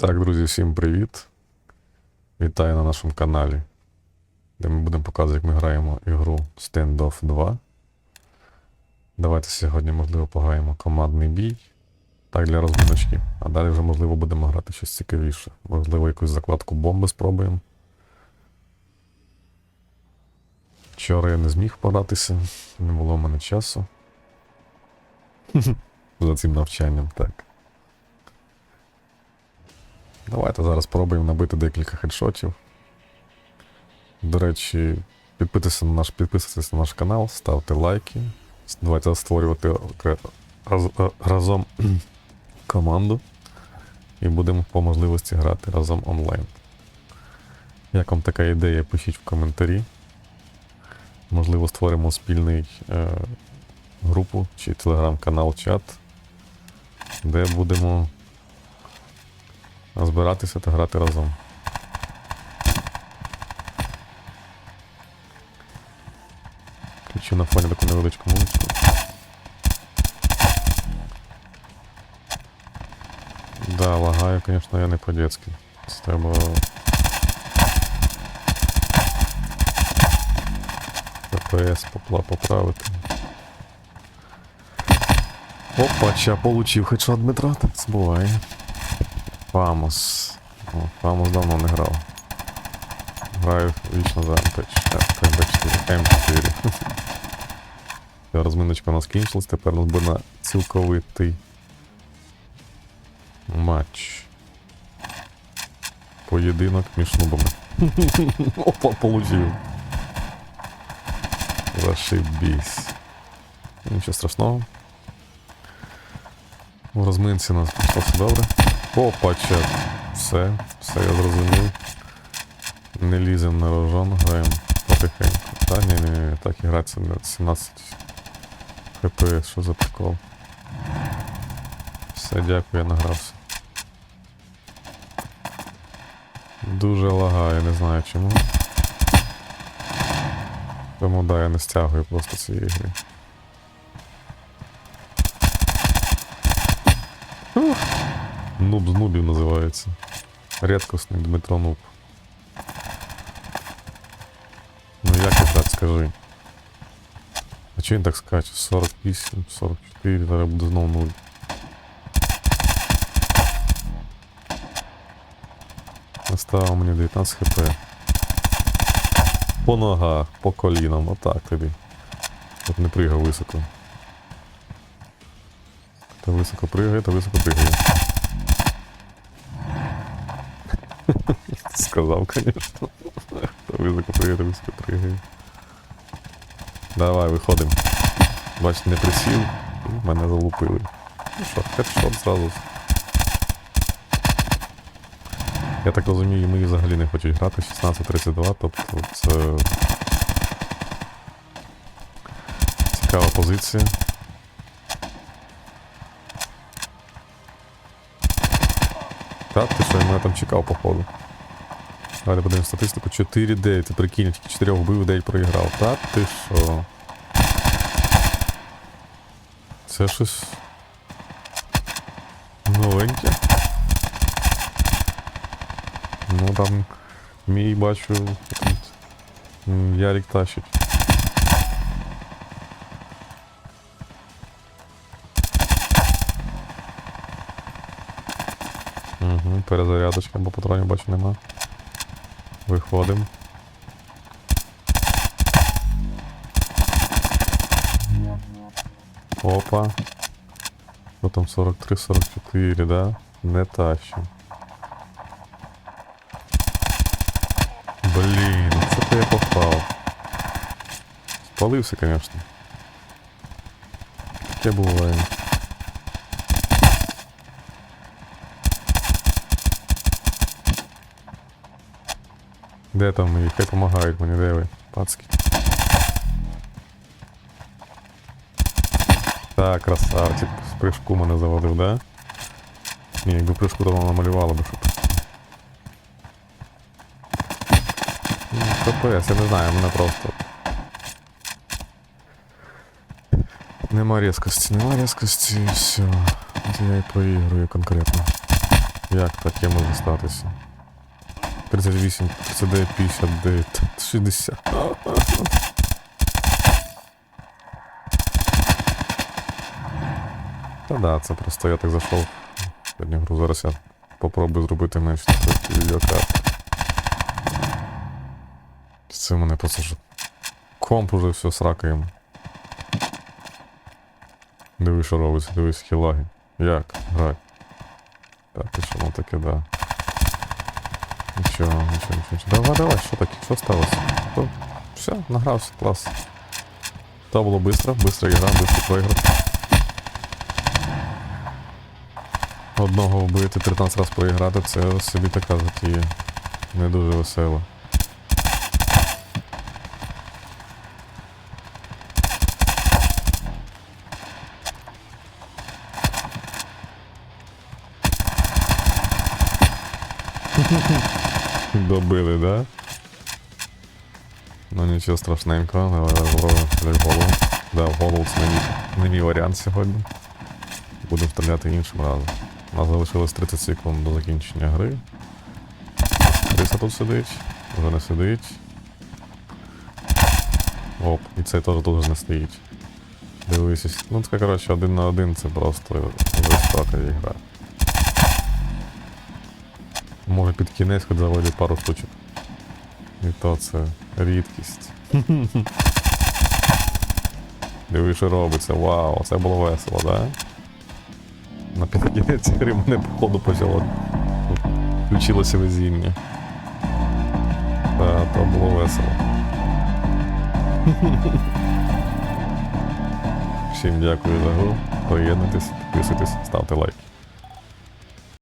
Так, друзі, всім привіт. Вітаю на нашому каналі, де ми будемо показувати, як ми граємо ігру Standoff 2. Давайте сьогодні, можливо, пограємо командний бій. Так, для розминочки. А далі вже, можливо, будемо грати щось цікавіше. Можливо, якусь закладку бомби спробуємо. Вчора я не зміг поратися, не було в мене часу. За цим навчанням, так. Давайте зараз спробуємо набити декілька хедшотів. До речі, підписуйтесь на наш, підписуйтесь на наш канал, ставте лайки. Давайте створювати раз- е, разом команду. І будемо по можливості грати разом онлайн. Як вам така ідея, пишіть в коментарі. Можливо, створимо спільний е, групу чи телеграм-канал чат, де будемо збиратися та грати разом. Включу на фоні таку невеличку музичку. Да, лагаю, конечно, я не по-детски. Це Треба. ППС попла поправити. Опа, ча получив хедшот Дмитра, так це. Фамос. О, Фамос давно не грав. Граю вічно за МП4. М4. Все, розминочка у нас кінчилась, тепер у нас буде на цілковитий матч. Поєдинок між нубами. Опа, получив. Зашибісь. Нічого страшного. У розминці у нас пішло все добре. Опа, чат. Все, все я зрозумів. Не лізем на рожон, граємо потихеньку. Та ні, ні, ні, так і гратися на 17 ХПС, що за прикол. Все, дякую, я награвся. Дуже лагає, не знаю чому. Тому да, я не стягую просто цієї гри. Нуб з нубів називається. Рідкісний Дмитро Нуб. Ну як ти так скажи? А чого він так скаче? 48, 44, зараз буде знову 0. Оставив мені 19 хп. По ногах, по колінам, отак тобі. От не пригав високо. То високо пригає, то високо пригає. Сказав, конечно. То високо пригає, високо пригає. Давай, виходимо. Бачите, не присів, мене залупили. Ну що, хедшот зразу. Я так розумію, мої взагалі не хочуть грати 16-32, тобто це цікава позиція. Та, ти що, я мене там чекав, походу. Давайте подивимо статистику. 4-9, ти прикинь, тільки 4 вбив, 9 проіграв. Та ти що? Це щось новеньке. Ну там мій бачу Ярик тащить. Угу, перезарядочка, бо патронів бачу нема. Виходимо. Опа. Що там 43-44, да? Не тащим. Блін, ну це то я попав. Спалився, конечно. Таке буває. Де там мої? Хай помагають мені, де ви? Пацки. Так, красавчик. З прыжку мене заводив, да? Ні, якби прыжку то воно намалювало би, щоб. Ну, КПС, я не знаю, мене просто. Нема різкості, нема різкості все. От я і проігрую конкретно. Як таке може статися? 38, 39, 59, 60. Та да, це просто я так зайшов. гру. Зараз я попробую зробити менш таку відеокарту. Це мене просто ж комп уже все сракаємо. Дивись, що робиться, дивись, хілаги. Як? Грай. Так, і що ну таке, да. Нічого, нічого, нічого. нічого. Давай, давай, що таке? Що сталося? То, все, награвся, клас. Та було швидко, быстро ігра, быстро проіграв. Одного вбити 13 разів проіграти, це собі така затія. Не дуже весело. Добили, да? Ну нічого страшненького, але голову. Да, в голову це не мій, варіант сьогодні. Будемо стріляти іншим разом. У нас залишилось 30 секунд до закінчення гри. Криса тут сидить, вже не сидить. Оп, і цей теж тут не стоїть. Дивись, ну це коротше один на один це просто жорстока ігра. Може під кінець хоч заводять пару штучок. І то це рідкість. Диви, що робиться, вау, це було весело, да? На кінець гри мене походу почало. Включилося везіння. Та, то було весело. Всім дякую за гру. Приєднуйтесь, підписуйтесь, ставте лайк.